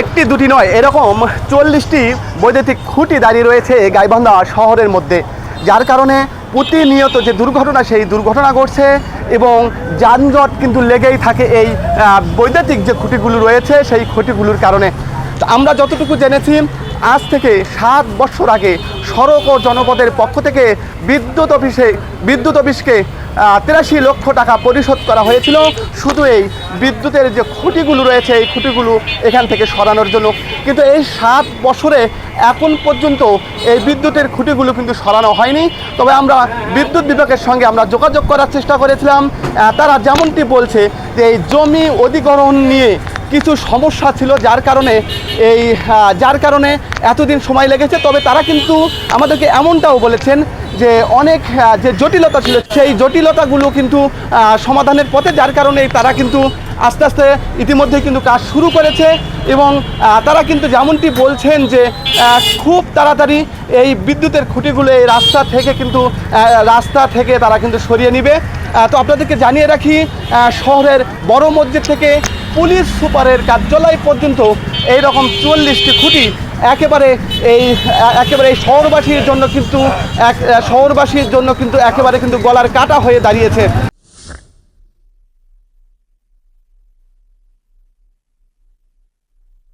একটি, দুটি নয়, এরকম চল্লিশটি বৈদ্যুতিক খুঁটি দাঁড়িয়ে রয়েছে গাইবান্ধা শহরের মধ্যে। যার কারণে প্রতিনিয়ত যে দুর্ঘটনা, সেই দুর্ঘটনা ঘটছে এবং যানজট কিন্তু লেগেই থাকে এই বৈদ্যুতিক যে খুঁটিগুলো রয়েছে, সেই খুঁটিগুলোর কারণে। আমরা যতটুকু জেনেছি, আজ থেকে সাত বছর আগে সড়ক ও জনপদের পক্ষ থেকে বিদ্যুৎ অফিসে, বিদ্যুৎ অফিসকে তিরাশি লক্ষ টাকা পরিশোধ করা হয়েছিল। শুধু এই বিদ্যুতের যে খুঁটিগুলো রয়েছে, এই খুঁটিগুলো এখান থেকে সরানোর জন্য। কিন্তু এই সাত বছরে এখন পর্যন্ত এই বিদ্যুতের খুঁটিগুলো কিন্তু সরানো হয়নি। তবে আমরা বিদ্যুৎ বিভাগের সঙ্গে আমরা যোগাযোগ করার চেষ্টা করেছিলাম। তারা যেমনটি বলছে যে এই জমি অধিগ্রহণ নিয়ে কিছু সমস্যা ছিল যার কারণে এই যার কারণে এতদিন সময় লেগেছে। তবে তারা কিন্তু আমাদেরকে এমনটাও বলেছেন যে অনেক যে জটিলতা ছিল, সেই জটিলতাগুলো কিন্তু সমাধানের পথে, যার কারণে তারা কিন্তু আস্তে আস্তে ইতিমধ্যে কিন্তু কাজ শুরু করেছে এবং তারা কিন্তু যেমনটি বলছেন যে খুব তাড়াতাড়ি এই বিদ্যুতের খুঁটিগুলো এই রাস্তা থেকে কিন্তু রাস্তা থেকে তারা কিন্তু সরিয়ে নেবে। তো আপনাদেরকে জানিয়ে রাখি শহরের বড় মসজিদ থেকে পুলিশ সুপারের কার্যালয় পর্যন্ত এই রকম চুয়াল্লিশটি খুঁটি একেবারে এই একেবারে এই শহরবাসীর জন্য কিন্তু এক, শহরবাসীর জন্য কিন্তু একেবারে কিন্তু গলার কাটা হয়ে দাঁড়িয়েছে।